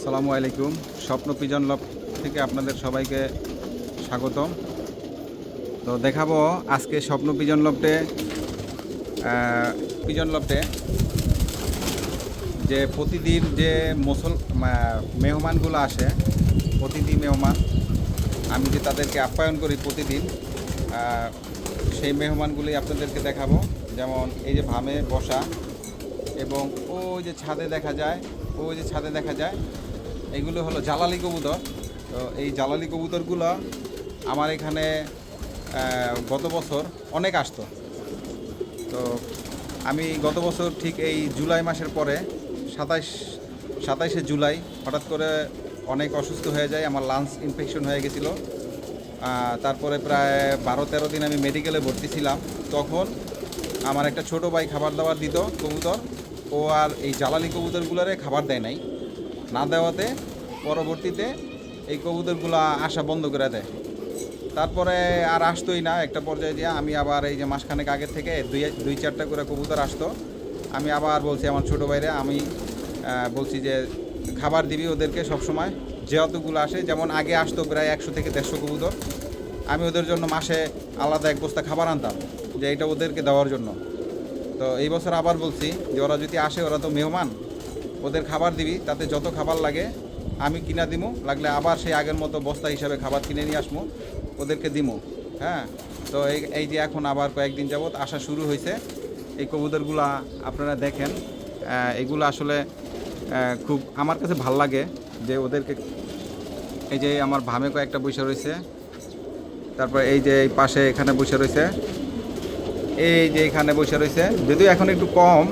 আসসালামু আলাইকুম। স্বপ্ন পিজন লব থেকে আপনাদের সবাইকে স্বাগতম। তো দেখাবো আজকে স্বপ্ন পিজন লবটে পিজন লবটে যে প্রতিদিন যে মুসল মেহমানগুলো আসে, প্রতিদিন মেহমান, আমি যে তাদেরকে আপ্যায়ন করি প্রতিদিন সেই মেহমানগুলি আপনাদেরকে দেখাবো। যেমন এই যে ভামে বসা এবং ওই যে ছাদে দেখা যায়, ওই যে ছাদে দেখা যায় এগুলো হলো জ্বালালি কবুতর। তো এই জ্বালালি কবুতরগুলো আমার এখানে গত বছর অনেক আসতো। তো আমি গত বছর ঠিক এই জুলাই মাসের পরে, সাতাইশ, সাতাইশে জুলাই হঠাৎ করে অনেক অসুস্থ হয়ে যায়, আমার লাংস ইনফেকশন হয়ে গেছিল। তারপরে প্রায় বারো, তেরো দিন আমি মেডিকেলে ভর্তি ছিলাম। তখন আমার একটা ছোট ভাই খাবার দাবার দিত কবুতর। ও আর এই জ্বালালি কবুতরগুলোরে খাবার দেয় নাই। না দেওয়াতে পরবর্তীতে এই কবুতরগুলো আসা বন্ধ করে দেয়। তারপরে আর আসতোই না একটা পর্যায়ে যে আমি আবার এই যে মাসখানেক আগে থেকে দুই দুই চারটা করে কবুতর আসতো। আমি আবার বলছি আমার ছোটো ভাইরে, আমি বলছি যে খাবার দিবি ওদেরকে সবসময়। যেহেতুগুলো আসে, যেমন আগে আসতো প্রায় একশো থেকে দেড়শো কবুতর। আমি ওদের জন্য মাসে আলাদা এক বস্তা খাবার আনতাম, যে এটা ওদেরকে দেওয়ার জন্য। তো এই বছর আবার বলছি যে ওরা যদি আসে, ওরা তো মেহমান ওদের খাবার দিবি, তাতে যত খাবার লাগে আমি কিনা দিমু, লাগলে আবার সেই আগের মতো বস্তা হিসাবে খাবার কিনে নিয়ে আসমু, ওদেরকে দিমু হ্যাঁ? তো এই এই যে এখন আবার কয়েকদিন যাবৎ আসা শুরু হয়েছে। এই কবুতরগুলা আপনারা দেখেন এগুলো আসলে খুব আমার কাছে ভালো লাগে যে ওদেরকে, এই যে আমার ভামে কয়েকটা বসে রয়েছে, তারপর এই যে এই পাশে এখানে বসে রয়েছে, এই যে এখানে বসে রয়েছে, যদিও এখন একটু কম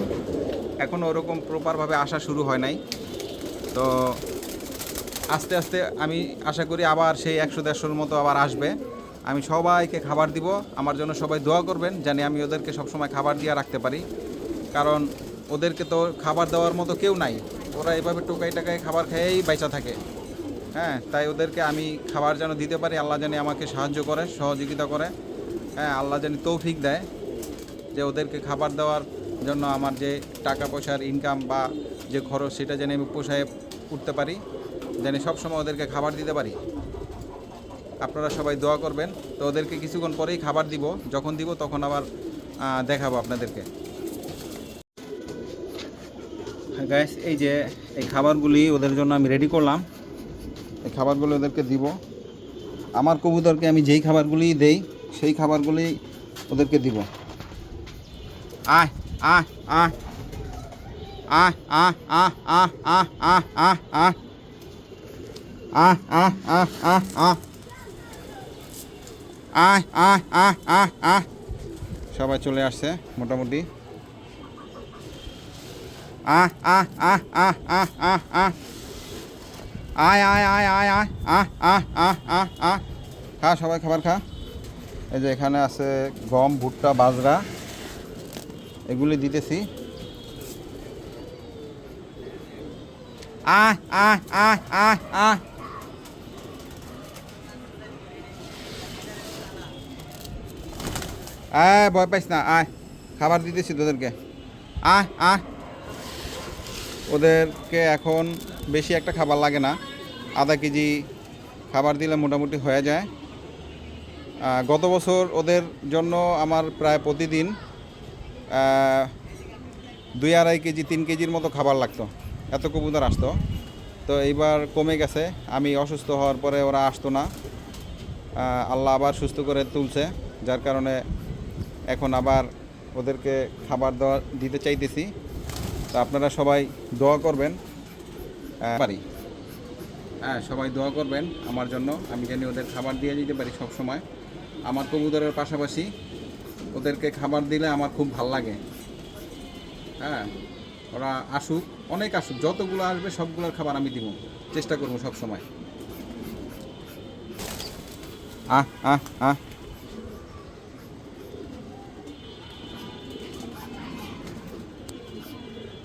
এখন ওরকম প্রপারভাবে আসা শুরু হয় নাই। তো আস্তে আস্তে আমি আশা করি আবার সেই একশো দেড়শোর মতো আবার আসবে। আমি সবাইকে খাবার দিব, আমার জন্য সবাই দোয়া করবেন, জানি আমি ওদেরকে সবসময় খাবার দিয়ে রাখতে পারি। কারণ ওদেরকে তো খাবার দেওয়ার মতো কেউ নাই। ওরা এভাবে টোকাই টাকায় খাবার খেয়েই বাইচা থাকে। হ্যাঁ তাই ওদেরকে আমি খাবার যেন দিতে পারি, আল্লাহ জানি আমাকে সাহায্য করে, সহযোগিতা করে। হ্যাঁ আল্লাহ জানি তৌফিক দেয় যে ওদেরকে খাবার দেওয়ার জন্য আমার যে টাকা পয়সার ইনকাম বা যে খরচ সেটা যেন আমি পোষায় উঠতে পারি, যেন সবসময় ওদেরকে খাবার দিতে পারি। আপনারা সবাই দোয়া করবেন। তো ওদেরকে কিছুক্ষণ পরেই খাবার দিব। যখন দিব তখন আবার দেখাবো আপনাদেরকে। গ্যাস এই যে এই খাবারগুলি ওদের জন্য আমি রেডি করলাম। এই খাবারগুলি ওদেরকে দিব। আমার কবুতরকে আমি যেই খাবারগুলি দেই, সেই খাবারগুলি ওদেরকে দিব। আয়। আয় আয় আয় আয় আয় আয় আয় আয় আয় আয় আয় আয় আয় আয় আয় আয় আয় আয় আয় সবাই চলে আসছে মোটামুটি আয় আয় আয় আয় আয় আয় আয় আয় আয় আয় আয় আয় আয় আয় আয় আয় খা সবাই খাবার খা এই যে এখানে আছে গম ভুট্টা বাজরা এগুলি দিতেছি। আয় আয় আয় আয় আয় আয় ভয় পাইস না আয় খাবার দিতেছি তোদেরকে। আহ আহ। ওদেরকে এখন বেশি একটা খাবার লাগে না। আধা কেজি খাবার দিলে মোটামুটি হয়ে যায়। গত বছর ওদের জন্য আমার প্রায় প্রতিদিন আহ, দুই আড়াই কেজি, তিন কেজির মতো খাবার লাগতো। এত কবুতর আসতো। তো এইবার কমে গেছে। আমি অসুস্থ হওয়ার পরে ওরা আসতো না। আল্লাহ আবার সুস্থ করে তুলছে। যার কারণে এখন আবার ওদেরকে খাবার দেওয়া দিতে চাইতেছি। তো আপনারা সবাই দোয়া করবেন। পারি। হ্যাঁ সবাই দোয়া করবেন আমার জন্য। আমি জানি ওদের খাবার দিয়ে দিতে পারি সব সময় আমার কবুতরের পাশাপাশি ওদেরকে খাবার দিলে আমার খুব ভালো লাগে। হ্যাঁ ওরা আসুক, অনেক আসুক, যতগুলো আসবে সবগুলোর খাবার আমি দিব। চেষ্টা করব সব সময়। আহ আহ আহ।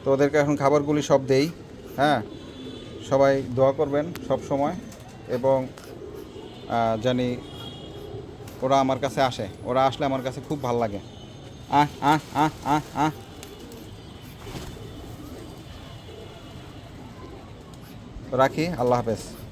তো ওদেরকে এখন খাবারগুলি সব দেই। হ্যাঁ সবাই দোয়া করবেন সব সময় এবং জানি ওরা আমার কাছে আসে। ওরা আসলে আমার কাছে খুব ভালো লাগে। আহ আহ আহ আহ আহ। রাখি, আল্লাহ হাফেজ।